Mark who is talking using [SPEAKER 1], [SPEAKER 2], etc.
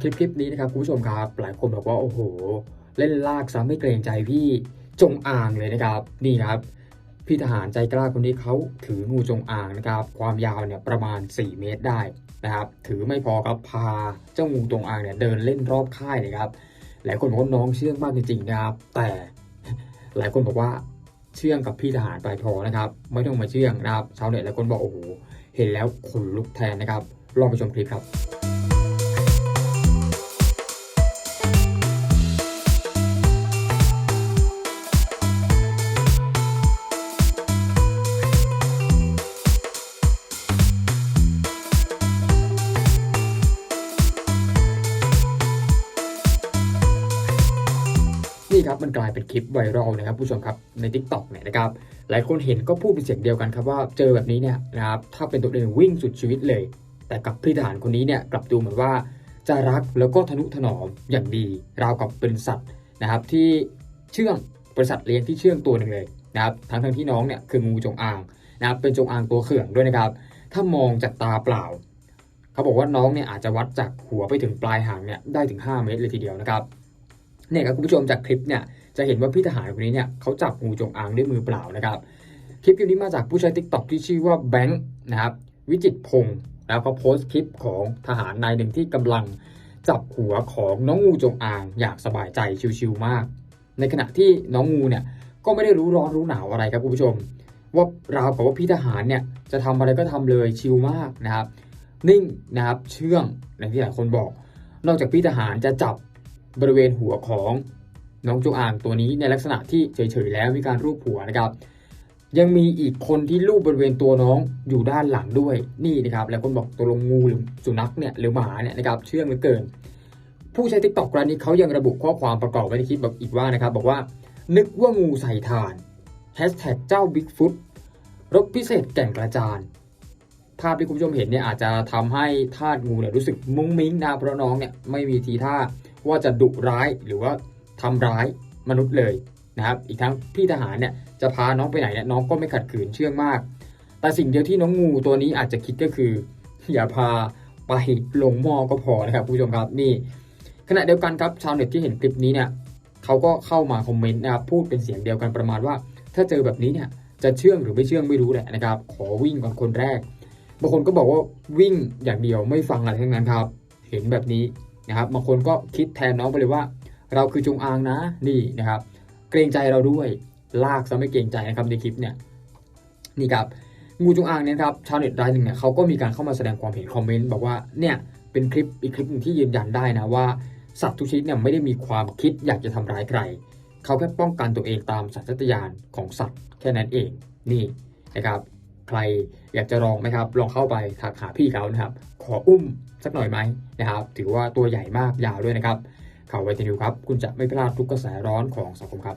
[SPEAKER 1] คลิปคลิปนี้นะครับคุณผู้ชมครับ หลายคนบอกว่าโอ้โห เล่นลากซะไม่เกรงใจพี่จงอางเลยนะครับ นี่ครับพี่ทหารใจกล้าคนนี้เขาถืองูจงอางนะครับ ความยาวเนี่ยประมาณ 4 เมตรได้นะครับ ถือไม่พอครับพาเจ้างูจงอางเนี่ยเดินเล่นรอบค่ายเลยครับ หลายคนบอกว่าน้องเชื่องมากจริงๆนะครับ แต่หลายคนบอกว่าเชื่องกับพี่ทหารไปพอนะครับ ไม่ต้องมาเชื่องนะครับชาวเน็ตหลายคนบอกโอ้โหเห็นแล้วขนลุกแทนนะครับ ลองไปชมคลิปครับ นี่ครับมันกลายเป็นคลิปไวรัลนะครับผู้ชมครับใน t ิ k t o k เนี่ยนะครับหลายคนเห็นก็พูดเป็นเสียงเดียวกันครับว่าเจอแบบนี้เนี่ยนะครับถ้าเป็นตัวเองวิ่งสุดชีวิตเลย แต่กับพี่ทหารคนนี้เนี่ยกลับดูเหมือนว่าจะรักแล้วก็ทนุถนอมอย่างดี ราวกับเป็นสัตว์นะครับที่เชื่องบริษัทเลี้ยงที่เชื่องตัวหนึ่งเลยนะครับทั้งทั้งที่น้องเนี่ยคืองูจงอางนะครับเป็นจงอางตัวเขื่องด้วยนะครับ ถ้ามองจากตาเปล่า เขาบอกว่าน้องเนี่ยอาจจะวัดจากหัวไปถึงปลายหางเนี่ยได้ถึง 5 เมตรเลยทีเดียวนะครับ เนี่ยครับคุณผู้ชมจากคลิปเนี่ยจะเห็นว่าพี่ทหารคนนี้เนี่ยเขาจับงูจงอางด้วยมือเปล่านะครับคลิปนี้มาจากผู้ใช้ t ิ k t o k ที่ชื่อว่าแบงค์นะครับวิจิตพงศ์แล้วเขาโพสต์คลิปของทหารนายหนึ่งที่กำลังจับหัวของน้องงูจงอางอย่างสบายใจชิวๆมาก ในขณะที่น้องงูเนี่ยก็ไม่ได้รู้ร้อนรู้หนาวอะไรครับคุณผู้ชม ว่าราวกับว่าพี่ทหารเนี่ยจะทำอะไรก็ทำเลยชิลมากนะครับ นิ่งนะครับเชื่องอย่างที่หลายคนบอก นอกจากพี่ทหารจะจับ บริเวณหัวของน้องจงอางตัวนี้ในลักษณะที่เฉยๆแล้วมีการรูปหัวนะครับยังมีอีกคนที่รูปบริเวณตัวน้องอยู่ด้านหลังด้วยนี่นะครับหลายคนบอกตัวลงงูหรือสุนัขเนี่ยหรือหมาเนี่ยนะครับเชื่องเหลือเกิน ผู้ใช้ทิกตอกรายนี้เขายังระบุข้อความประกอบไว้ในคลิปแบบอีกว่านะครับ บอกว่า นึกว่างูใส่ถ่านแฮชแท็กเจ้าบิ๊กฟุตรบพิเศษแก่งกระจานภาพที่คุณผู้ชมเห็นเนี่ยอาจจะทำให้ทาสงูเนี่ยรู้สึกมุ้งมิ้งนะเพราะน้องเนี่ยไม่มีทีท่า ว่าจะดุร้ายหรือว่าทำร้ายมนุษย์เลยนะครับ อีกทั้งพี่ทหารเนี่ยจะพาน้องไปไหนเนี่ยน้องก็ไม่ขัดขืนเชื่องมาก แต่สิ่งเดียวที่น้องงูตัวนี้อาจจะคิดก็คือ อย่าพาไปลงหม้อก็พอนะครับผู้ชมครับนี่ ขณะเดียวกันครับชาวเน็ตที่เห็นคลิปนี้เนี่ยเขาก็เข้ามาคอมเมนต์นะครับพูดเป็นเสียงเดียวกันประมาณว่า ถ้าเจอแบบนี้เนี่ยจะเชื่องหรือไม่เชื่องไม่รู้แหละนะครับ ขอวิ่งก่อนคนแรกบางคนก็บอกว่าวิ่งอย่างเดียวไม่ฟังอะไรทั้งนั้นครับ เห็นแบบนี้ นะครับบางคนก็คิดแทนน้องไปเลยว่า เราคือจงอางนะนี่นะครับ เกรงใจเราด้วยลากซะไม่เกรงใจนะครับในคลิปเนี่ยนี่ครับงูจงอางเนี่ยครับชาวเน็ตรายหนึ่งเนี่ยเขาก็มีการเข้ามาแสดงความเห็นคอมเมนต์บอกว่าเนี่ยเป็นคลิปอีกคลิปหนึ่งที่ยืนยันได้นะว่าสัตว์ทุกชนิดเนี่ยไม่ได้มีความคิดอยากจะทำร้ายใครเขาแค่ป้องกันตัวเองตามสัญชาตญาณของสัตว์แค่นั้นเองนี่นะครับ ใครอยากจะลองไหมครับ ลองเข้าไปทักหาพี่เขานะครับ ขออุ้มสักหน่อยไหมนะครับ ถือว่าตัวใหญ่มากยาวด้วยนะครับข่าวไวทีนิวครับ คุณจะไม่พลาดทุกกระแสร้อนของสังคมครับ